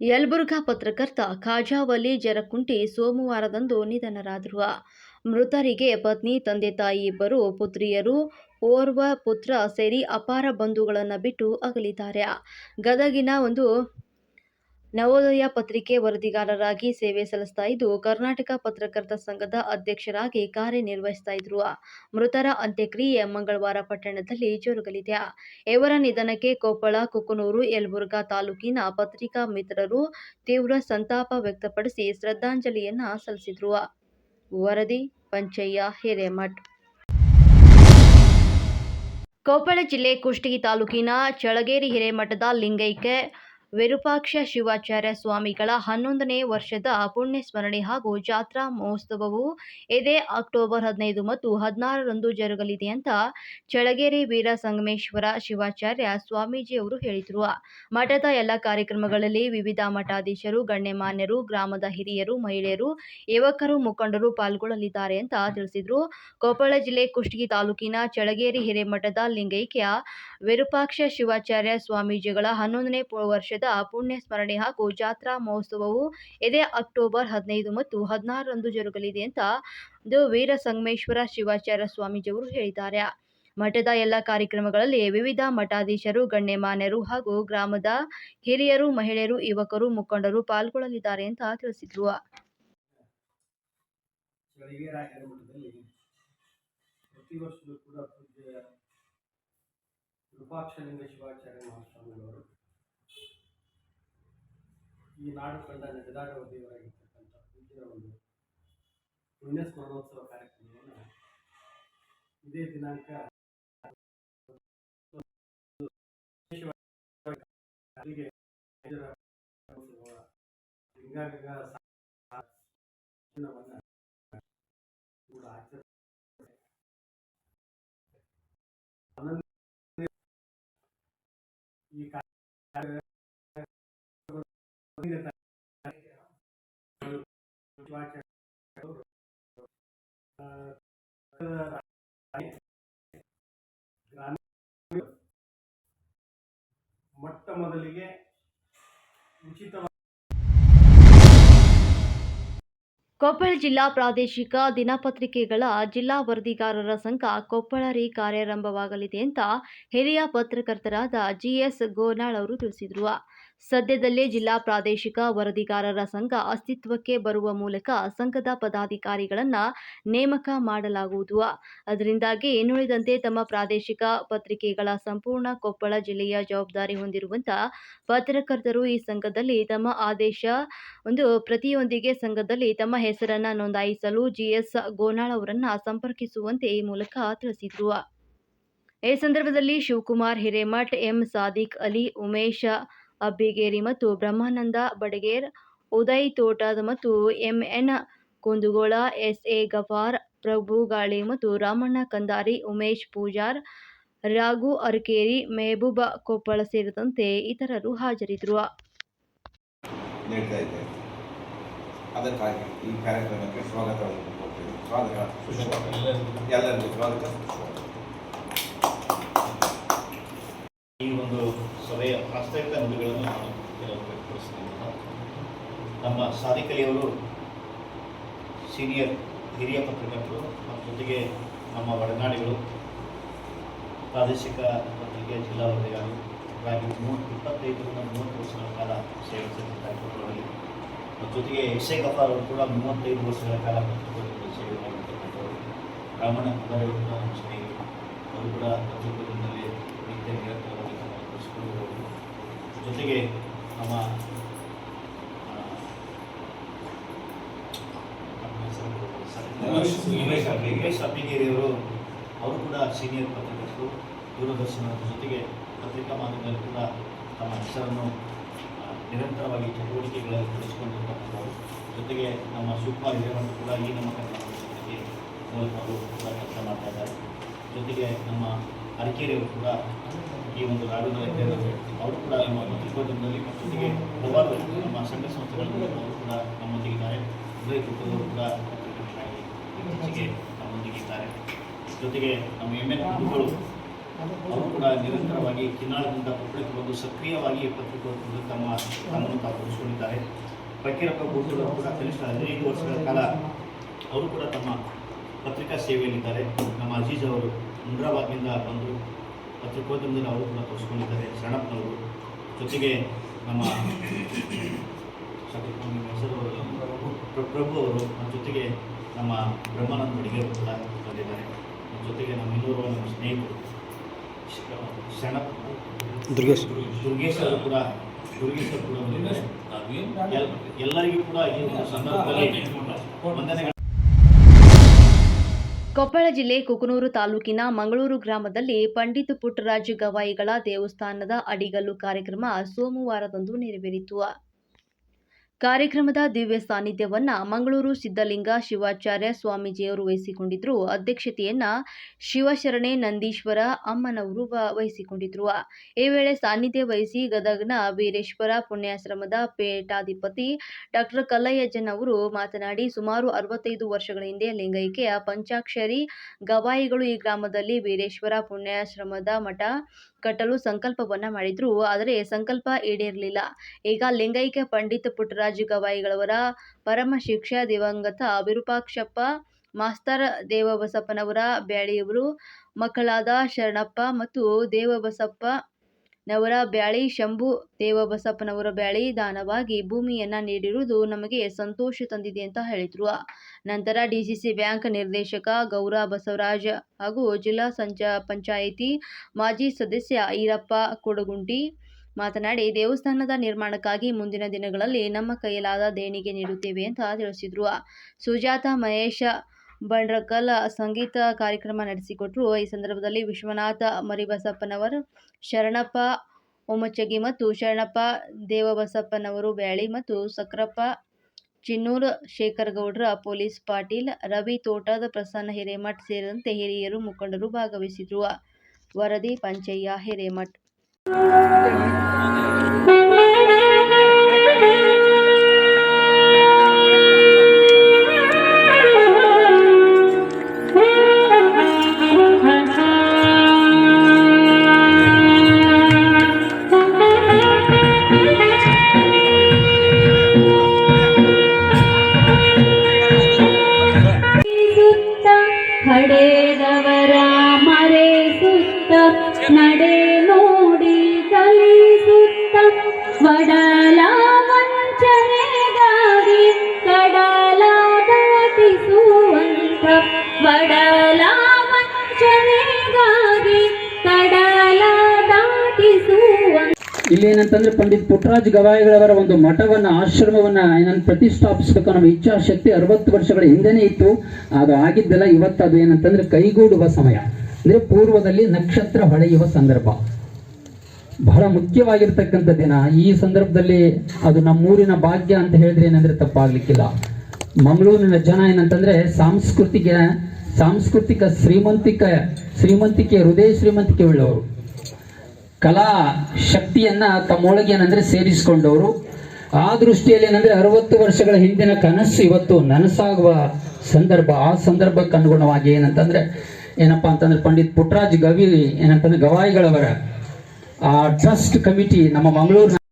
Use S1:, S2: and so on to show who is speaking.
S1: ಯಲಬುರ್ಗಾ ಪತ್ರಕರ್ತ ಖಾಜಾವಲಿ ಜರಕುಂಟಿ ಸೋಮವಾರದಂದು ನಿಧನರಾದರು. ಮೃತರಿಗೆ ಪತ್ನಿ ತಂದೆ ತಾಯಿ ಇಬ್ಬರು ಪುತ್ರಿಯರು ಓರ್ವ ಪುತ್ರ ಸೇರಿ ಅಪಾರ ಬಂಧುಗಳನ್ನು ಬಿಟ್ಟು ಅಗಲಿದ್ದಾರೆ. ಗದಗಿನ ಒಂದು ನವೋದಯ ಪತ್ರಿಕೆ ವರದಿಗಾರರಾಗಿ ಸೇವೆ ಸಲ್ಲಿಸ್ತಾ ಇದ್ದು, ಕರ್ನಾಟಕ ಪತ್ರಕರ್ತ ಸಂಘದ ಅಧ್ಯಕ್ಷರಾಗಿ ಕಾರ್ಯನಿರ್ವಹಿಸ್ತಾ ಇದ್ರು. ಮೃತರ ಅಂತ್ಯಕ್ರಿಯೆ ಮಂಗಳವಾರ ಪಟ್ಟಣದಲ್ಲಿ ಜರುಗಲಿದೆ. ಇವರ ನಿಧನಕ್ಕೆ ಕೊಪ್ಪಳ, ಕುಕನೂರು, ಯಲಬುರ್ಗಾ ತಾಲೂಕಿನ ಪತ್ರಿಕಾ ಮಿತ್ರರು ತೀವ್ರ ಸಂತಾಪ ವ್ಯಕ್ತಪಡಿಸಿ ಶ್ರದ್ಧಾಂಜಲಿಯನ್ನ ಸಲ್ಲಿಸಿದ್ರು. ವರದಿ, ಪಂಚಯ್ಯ, ಹಿರೇಮಠ್. ಕೊಪ್ಪಳ ಜಿಲ್ಲೆ ಕುಷ್ಟಗಿ ತಾಲೂಕಿನ ಚಳಗೇರಿ ಹಿರೇಮಠದ ಲಿಂಗೈಕ್ಯ ವಿರೂಪಾಕ್ಷ ಶಿವಾಚಾರ್ಯ ಸ್ವಾಮಿಗಳ ಹನ್ನೊಂದನೇ ವರ್ಷದ ಪುಣ್ಯ ಸ್ಮರಣೆ ಹಾಗೂ ಜಾತ್ರಾ ಮಹೋತ್ಸವವು ಇದೇ ಅಕ್ಟೋಬರ್ ಹದಿನೈದು ಮತ್ತು ಹದಿನಾರರಂದು ಜರುಗಲಿದೆ ಅಂತ ಚಳಗೇರಿ ವೀರ ಸಂಗಮೇಶ್ವರ ಶಿವಾಚಾರ್ಯ ಸ್ವಾಮೀಜಿಯವರು ಹೇಳಿದರು. ಮಠದ ಎಲ್ಲ ಕಾರ್ಯಕ್ರಮಗಳಲ್ಲಿ ವಿವಿಧ ಮಠಾಧೀಶರು, ಗಣ್ಯಮಾನ್ಯರು, ಗ್ರಾಮದ ಹಿರಿಯರು, ಮಹಿಳೆಯರು, ಯುವಕರು, ಮುಖಂಡರು ಪಾಲ್ಗೊಳ್ಳಲಿದ್ದಾರೆ ಅಂತ ತಿಳಿಸಿದರು. ಕೊಪ್ಪಳ ಜಿಲ್ಲೆ ಕುಷ್ಟಗಿ ತಾಲೂಕಿನ ಚಳಗೇರಿ ಹಿರೇಮಠದ ಲಿಂಗೈಕ್ಯ ವಿರೂಪಾಕ್ಷ ಶಿವಾಚಾರ್ಯ ಸ್ವಾಮೀಜಿಗಳ ಹನ್ನೊಂದನೇ ಪು- ಪುಣ್ಯ ಸ್ಮರಣೆ ಹಾಗೂ ಜಾತ್ರಾ ಮಹೋತ್ಸವವು ಇದೇ ಅಕ್ಟೋಬರ್ ಹದಿನೈದು ಮತ್ತು ಹದಿನಾರರಂದು ಜರುಗಲಿದೆ ಅಂತ ವೀರ ಸಂಗಮೇಶ್ವರ ಶಿವಾಚಾರ್ಯ ಸ್ವಾಮೀಜಿಯವರು ಹೇಳಿದ್ದಾರೆ. ಮಠದ ಎಲ್ಲ ಕಾರ್ಯಕ್ರಮಗಳಲ್ಲಿ ವಿವಿಧ ಮಠಾಧೀಶರು, ಗಣ್ಯಮಾನ್ಯರು ಹಾಗೂ ಗ್ರಾಮದ ಹಿರಿಯರು, ಮಹಿಳೆಯರು, ಯುವಕರು, ಮುಖಂಡರು ಪಾಲ್ಗೊಳ್ಳಲಿದ್ದಾರೆ ಅಂತ ತಿಳಿಸಿದರು.
S2: ಪ್ರತಿ ವರ್ಷವೂ ಕೂಡ ಪೂಜ್ಯ ರೂಪಾಕ್ಷಲಿಂಗ ಶಿವಾಚಾರ್ಯ ಮಹಾಸ್ವಾಮಿಗಳವರು ಈ ನಾಡು ಕಂಡ ನಡೆದಾಡುವ ದೇವರಾಗಿರ್ತಕ್ಕಂಥ ಪೂಜ್ಯರ ಒಂದು ಪುಣ್ಯ ಸ್ಮರಣೋತ್ಸವ ಕಾರ್ಯಕ್ರಮವನ್ನು ಇದೇ ದಿನಾಂಕ ಅಲ್ಲಿಗೆ ಪೂಜ್ಯರ ಉತ್ಸವ ಲಿಂಗಾಂಗ ದಿನವನ್ನು ಕೂಡ ಆಚರಿಸ ಈ ಕಾರ್ಯ ಮೊಟ್ಟ ಮೊದಲಿಗೆ
S1: ಕೊಪ್ಪಳ ಜಿಲ್ಲಾ ಪ್ರಾದೇಶಿಕ ದಿನಪತ್ರಿಕೆಗಳ ಜಿಲ್ಲಾ ವರದಿಗಾರರ ಸಂಘ ಕೊಪ್ಪಳರಿ ಕಾರ್ಯಾರಂಭವಾಗಲಿದೆ ಅಂತ ಹಿರಿಯ ಪತ್ರಕರ್ತರಾದ ಜಿಎಸ್ ಗೋನಾಳ್ ಅವರು ತಿಳಿಸಿದರು. ಸದ್ಯದಲ್ಲೇ ಜಿಲ್ಲಾ ಪ್ರಾದೇಶಿಕ ವರದಿಗಾರರ ಸಂಘ ಅಸ್ತಿತ್ವಕ್ಕೆ ಬರುವ ಮೂಲಕ ಸಂಘದ ಪದಾಧಿಕಾರಿಗಳನ್ನು ನೇಮಕ ಮಾಡಲಾಗುವುದು. ಅದರಿಂದಾಗಿ ಇನ್ನುಳಿದಂತೆ ತಮ್ಮ ಪ್ರಾದೇಶಿಕ ಪತ್ರಿಕೆಗಳ ಸಂಪೂರ್ಣ ಕೊಪ್ಪಳ ಜಿಲ್ಲೆಯ ಜವಾಬ್ದಾರಿ ಹೊಂದಿರುವಂತಹ ಪತ್ರಕರ್ತರು ಈ ಸಂಘದಲ್ಲಿ ತಮ್ಮ ಆದೇಶ, ಒಂದು ಪ್ರತಿಯೊಂದಿಗೆ ಸಂಘದಲ್ಲಿ ತಮ್ಮ ಹೆಸರನ್ನ ನೋಂದಾಯಿಸಲು ಜಿಎಸ್ ಗೋನಾಳ್ ಅವರನ್ನು ಸಂಪರ್ಕಿಸುವಂತೆ ಈ ಮೂಲಕ ತಿಳಿಸಿದರು. ಈ ಸಂದರ್ಭದಲ್ಲಿ ಶಿವಕುಮಾರ್ ಹಿರೇಮಠ್, ಎಂ. ಸಾದಿಕ್, ಅಲಿ, ಉಮೇಶ್ ಅಬ್ಬಿಗೇರಿ ಮತ್ತು ಬ್ರಹ್ಮಾನಂದ ಬಡಗೇರ್ ಉದಯ್ ತೋಟದ್ ಮತ್ತು ಎಂಎನ್ ಕುಂದಗೋಳ ಎಸ್ಎ ಗಫಾರ್ ಪ್ರಭು ಗಾಳಿ ಮತ್ತು ರಾಮಣ್ಣ ಕಂದಾರಿ ಉಮೇಶ್ ಪೂಜಾರ್ ರಾಘು ಅರಕೇರಿ ಮೆಹಬೂಬ ಕೊಪ್ಪಳ ಸೇರಿದಂತೆ ಇತರರು ಹಾಜರಿದ್ದರು.
S3: ಅದಕ್ಕಾಗಿ ಈ ಕಾರ್ಯಕ್ರಮಕ್ಕೆ ಸ್ವಾಗತ ಸ್ವಾಗತ. ಎಲ್ಲರಿಗೂ ಸ್ವಾಗತ ಸುಸ್ವಾಗತ
S4: ಈ ಒಂದು ಪ್ರಾಸ್ತಾವಿಕ ನುಡಿಗಳನ್ನು ನಾನು ಕೆಲವು ವ್ಯಕ್ತಪಡಿಸ್ತೀನಿ. ನಮ್ಮ ಸಾಧಿಕಲಿಯವರು ಸೀನಿಯರ್ ಹಿರಿಯ ಪತ್ರಕರ್ತರು ಮತ್ತು ಜೊತೆಗೆ ನಮ್ಮ ಒಡನಾಡಿಗಳು, ಪ್ರಾದೇಶಿಕ ಪತ್ರಿಕೆ ಜಿಲ್ಲಾ ವರದಿಗಾರರಾಗಿ ಮೂವತ್ತು ಇಪ್ಪತ್ತೈದರಿಂದ ಮೂವತ್ತು ವರ್ಷಗಳ ಕಾಲ ಸೇವೆ ಸಲ್ಲಿಸಿದ್ದಾರೆ ಮತ್ತು ಜೊತೆಗೆ ಎಸ್ ಎ ಗಫಾರ್ ಅವರು ಕೂಡ ಮೂವತ್ತೈದು ವರ್ಷಗಳ ಕಾಲ ಪತ್ರಿಕೆಗಳಲ್ಲಿ ಸೇವೆ ಮಾಡಿರ್ತಕ್ಕಂಥವರು. ಬ್ರಾಹ್ಮಣ ಅವರು ಕೂಡ ನಮ್ಮ ಸ್ನೇಹಿತರು. ಅವರು ಕೂಡ ಪತ್ರಿಕೋದ್ಯಮದಲ್ಲಿ ನಿತ್ಯ ನಿರಂತರವಾಗಿ ತಮ್ಮ. ಜೊತೆಗೆ ನಮ್ಮ
S3: ಉಮೇಶ್- ಉಮೇಶ್ ಅಬ್ಬಿಗೇರಿ.
S4: ಉಮೇಶ್ ಅಬ್ಬಿಗೇರಿಯವರು ಅವರು ಕೂಡ ಸೀನಿಯರ್ ಪತ್ರಕರ್ತರು ದೂರದರ್ಶನದ ಜೊತೆಗೆ ಪತ್ರಿಕಾ ಮಾಧ್ಯಮದಲ್ಲಿ ಕೂಡ ತಮ್ಮ ಹೆಸರನ್ನು ನಿರಂತರವಾಗಿ ಚಟುವಟಿಕೆಗಳಲ್ಲಿ ತೊಡಗಿಸಿಕೊಂಡಿರ್ತಕ್ಕಂಥವ್ರು ಜೊತೆಗೆ ನಮ್ಮ ಶಿವಕುಮಾರ್ ಹಿರೇಮಠ ಕೂಡ ಈ ನಮ್ಮ ಪತ್ರಿಕೆಗೆ ಮೂಲಕ ಅವರು ಕೂಡ ಕೆಲಸ ಮಾಡ್ತಾ ಇದ್ದಾರೆ. ಜೊತೆಗೆ ನಮ್ಮ ಅರಕೇರಿಯವರು ಕೂಡ ಈ ಒಂದು ಇದ್ದಾರೆ ಅವರು ಕೂಡ ನಮ್ಮ ಮತ್ತು ಜೊತೆಗೆ ಹಲವಾರು ನಮ್ಮ ಸಂಘ ಸಂಸ್ಥೆಗಳಲ್ಲಿ ಅವರು ಕೂಡ ನಮ್ಮೊಂದಿಗಿದ್ದಾರೆ. ಉದಯ ಕುಟುಂಬದವರು ಕೂಡ ಇತ್ತೀಚೆಗೆ ನಮ್ಮೊಂದಿಗಿದ್ದಾರೆ. ಜೊತೆಗೆ ನಮ್ಮ ಎಂ ಎಲ್ ಅವರು ಕೂಡ ನಿರಂತರವಾಗಿ ಕಿನ್ನಾಳದಿಂದ ಕೊಪ್ಪಳಕ್ಕೆ ಬಂದು ಸಕ್ರಿಯವಾಗಿ ಪತ್ರಿಕೋದ್ಯಮದಲ್ಲಿ ತಮ್ಮ ತಮ್ಮನ್ನು ತಾವು ಉಳಿಸಿಕೊಂಡಿದ್ದಾರೆ ಫಕೀರಪ್ಪ ಗುರುಗಳು ಕೂಡ ಕನಿಷ್ಠ ಹದಿನೈದು ವರ್ಷಗಳ ಕಾಲ ಅವರು ಕೂಡ ತಮ್ಮ ಪತ್ರಿಕಾ ಸೇವೆಯಲ್ಲಿದ್ದಾರೆ. ನಮ್ಮ ಅಜೀಜ್ ಅವರು ಮುಂದ್ರಾಬಾದ್ನಿಂದ ಬಂದು ಪತ್ರಿಕೋದ್ಯಮದಲ್ಲಿ ಅವರು ಕೂಡ ತೋರಿಸ್ಕೊಂಡಿದ್ದಾರೆ ಶರಣಪ್ಪನವರು ಜೊತೆಗೆ ನಮ್ಮ ಸಾರಿ, ಹೆಸರು ಪ್ರ- ಪ್ರಭು ಅವರು ನಮ್ಮ ಜೊತೆಗೆ ನಮ್ಮ ಬ್ರಹ್ಮಾನಂದ ಮಡಿಗೆ ಕೂಡ ಬಂದಿದ್ದಾರೆ ನಮ್ಮ ಜೊತೆಗೆ ನಮ್ಮ ಇನ್ನೂರು ನಮ್ಮ ಸ್ನೇಹಿತರು ಶರಣಪ್ಪ
S5: ದುರ್ಗೇಶ್.
S4: ದುರ್ಗೇಶ್. ಅವರು ಕೂಡ ದುರ್ಗೇಶ್ ಅವರು ಕೂಡ ಬಂದಿದ್ದಾರೆ. ಎಲ್ಲರಿಗೂ ಕೂಡ ಈ ಒಂದು ಸಂದರ್ಭದಲ್ಲಿ ವಂದನೆಗಳು.
S1: ಕೊಪ್ಪಳ ಜಿಲ್ಲೆ ಕುಕನೂರು ತಾಲೂಕಿನ ಮಂಗಳೂರು ಗ್ರಾಮದಲ್ಲಿ ಪಂಡಿತ್ ಪುಟ್ಟರಾಜ ಗವಾಯಿಗಳ ದೇವಸ್ಥಾನದ ಅಡಿಗಲ್ಲು ಕಾರ್ಯಕ್ರಮ ಸೋಮವಾರದಂದು ನೆರವೇರಿತು. ಕಾರ್ಯಕ್ರಮದ ದಿವ್ಯ ಸಾನ್ನಿಧ್ಯವನ್ನ ಮಂಗಳೂರು ಸಿದ್ಧಲಿಂಗ ಶಿವಾಚಾರ್ಯ ಸ್ವಾಮೀಜಿಯವರು ವಹಿಸಿಕೊಂಡಿದ್ರು. ಅಧ್ಯಕ್ಷತೆಯನ್ನ ಶಿವಶರಣೆ ನಂದೀಶ್ವರ ಅಮ್ಮನವರು ವಹಿಸಿಕೊಂಡಿದ್ರು. ಈ ವೇಳೆ ಸಾನ್ನಿಧ್ಯ ವಹಿಸಿ ಗದಗ್ನ ವೀರೇಶ್ವರ ಪುಣ್ಯಾಶ್ರಮದ ಪೇಟಾಧಿಪತಿ ಡಾಕ್ಟರ್ ಕಲ್ಲಯ್ಯಜ್ಜನ್ ಅವರು ಮಾತನಾಡಿ, ಸುಮಾರು ಅರವತ್ತೈದು ವರ್ಷಗಳ ಹಿಂದೆ ಲಿಂಗೈಕ್ಯ ಪಂಚಾಕ್ಷರಿ ಗವಾಯಿಗಳು ಈ ಗ್ರಾಮದಲ್ಲಿ ವೀರೇಶ್ವರ ಪುಣ್ಯಾಶ್ರಮದ ಮಠ ಕಟ್ಟಲು ಸಂಕಲ್ಪವನ್ನ ಮಾಡಿದ್ರು, ಆದರೆ ಸಂಕಲ್ಪ ಈಡೇರಲಿಲ್ಲ. ಈಗ ಲಿಂಗೈಕ್ಯ ಪಂಡಿತ್ ಪುಟ್ಟರಾಜ ಗವಾಯಿಗಳವರ ಪರಮ ಶಿಕ್ಷಾ ದಿವಂಗತ ವಿರೂಪಾಕ್ಷಪ್ಪ, ಮಾಸ್ತರ್ ದೇವಬಸಪ್ಪನವರ ಬ್ಯಾಳಿಯವರು, ಮಕ್ಕಳಾದ ಶರಣಪ್ಪ ಮತ್ತು ದೇವಬಸಪ್ಪ ನವರ ಬ್ಯಾಳಿ ಶಂಭು ದೇವಬಸಪ್ಪನವರ ಬ್ಯಾಳಿ ದಾನವಾಗಿ ಭೂಮಿಯನ್ನ ನೀಡಿರುವುದು ನಮಗೆ ಸಂತೋಷ ತಂದಿದೆ ಅಂತ ಹೇಳಿದ್ರು. ನಂತರ ಡಿಸಿಸಿ ಬ್ಯಾಂಕ್ ನಿರ್ದೇಶಕ ಗೌರ ಬಸವರಾಜ್ ಹಾಗೂ ಜಿಲ್ಲಾ ಸಂಚ ಪಂಚಾಯಿತಿ ಮಾಜಿ ಸದಸ್ಯ ಈರಪ್ಪ ಕೊಡಗುಂಟಿ ಮಾತನಾಡಿ, ದೇವಸ್ಥಾನದ ನಿರ್ಮಾಣಕ್ಕಾಗಿ ಮುಂದಿನ ದಿನಗಳಲ್ಲಿ ನಮ್ಮ ಕೈಯಲಾದ ದೇಣಿಗೆ ನೀಡುತ್ತೇವೆ ಅಂತ ತಿಳಿಸಿದ್ರು. ಸುಜಾತ ಮಹೇಶ ಬಂಡ್ರಕಲ್ ಸಂಗೀತ ಕಾರ್ಯಕ್ರಮ ನಡೆಸಿಕೊಟ್ರು. ಈ ಸಂದರ್ಭದಲ್ಲಿ ವಿಶ್ವನಾಥ ಮರಿಬಸಪ್ಪನವರು, ಶರಣಪ್ಪ ಒಮಚಗಿ ಮತ್ತು ಶರಣಪ್ಪ ದೇವಬಸಪ್ಪನವರು ಬ್ಯಾಳಿ ಮತ್ತು ಸಕ್ರಪ್ಪ ಚಿನ್ನೂರು ಶೇಖರ್ ಗೌಡ್ರ ಪೊಲೀಸ್ ಪಾಟೀಲ್, ರವಿ ತೋಟದ ಪ್ರಸನ್ನ ಹಿರೇಮಠ್ ಸೇರಿದಂತೆ ಹಿರಿಯರು ಮುಖಂಡರು ಭಾಗವಹಿಸಿದ್ರು. ವರದಿ ಪಂಚಯ್ಯ ಹಿರೇಮಠ್.
S6: ಹಡೆದವರ ಮರೆ ಸುತ್ತ ನಡೆ ನೋಡಿ ಕಲಿಸುತ್ತ ಒಡಲ
S5: ಇಲ್ಲಿ ಏನಂತಂದ್ರೆ ಪಂಡಿತ್ ಪುಟ್ಟರಾಜ್ ಗವಾಯಿಗಳವರ ಒಂದು ಮಠವನ್ನ, ಆಶ್ರಮವನ್ನ ಏನಂತ ಪ್ರತಿಷ್ಠಾಪಿಸಬೇಕು ನಮ್ಮ ಇಚ್ಛಾಶಕ್ತಿ ಅರವತ್ತು ವರ್ಷಗಳ ಹಿಂದೆನೇ ಇತ್ತು. ಅದು ಆಗಿದ್ದಲ್ಲ ಇವತ್ತು ಅದು ಏನಂತಂದ್ರೆ ಕೈಗೂಡುವ ಸಮಯ. ಅಂದ್ರೆ ಪೂರ್ವದಲ್ಲಿ ನಕ್ಷತ್ರ ಹೊಳೆಯುವ ಸಂದರ್ಭ. ಬಹಳ ಮುಖ್ಯವಾಗಿರ್ತಕ್ಕಂಥ ದಿನ ಈ ಸಂದರ್ಭದಲ್ಲಿ ಅದು ನಮ್ಮೂರಿನ ಭಾಗ್ಯ ಅಂತ ಹೇಳಿದ್ರೆ ಏನಂದ್ರೆ ತಪ್ಪಾಗ್ಲಿಕ್ಕಿಲ್ಲ. ಮಂಗಳೂರಿನ ಜನ ಏನಂತಂದ್ರೆ ಸಾಂಸ್ಕೃತಿಕ ಸಾಂಸ್ಕೃತಿಕ ಶ್ರೀಮಂತಿಕ, ಶ್ರೀಮಂತಿಕೆ, ಹೃದಯ ಶ್ರೀಮಂತಿಕೆ ಉಳ್ಳವರು. ಕಲಾ ಶಕ್ತಿಯನ್ನ ತಮ್ಮೊಳಗೆ ಏನಂದ್ರೆ ಸೇರಿಸಿಕೊಂಡವರು. ಆ ದೃಷ್ಟಿಯಲ್ಲಿ ಏನಂದ್ರೆ ಅರವತ್ತು ವರ್ಷಗಳ ಹಿಂದಿನ ಕನಸು ಇವತ್ತು ನನಸಾಗುವ ಸಂದರ್ಭ. ಆ ಸಂದರ್ಭಕ್ಕೆ ಅನುಗುಣವಾಗಿ ಏನಂತಂದ್ರೆ, ಏನಪ್ಪಾ ಅಂತಂದ್ರೆ ಪಂಡಿತ್ ಪುಟ್ರಾಜ್ ಗವಿ ಏನಂತಂದ್ರೆ ಗವಾಯಿಗಳವರ ಆ ಟ್ರಸ್ಟ್ ಕಮಿಟಿ ನಮ್ಮ ಮಂಗಳೂರಿನ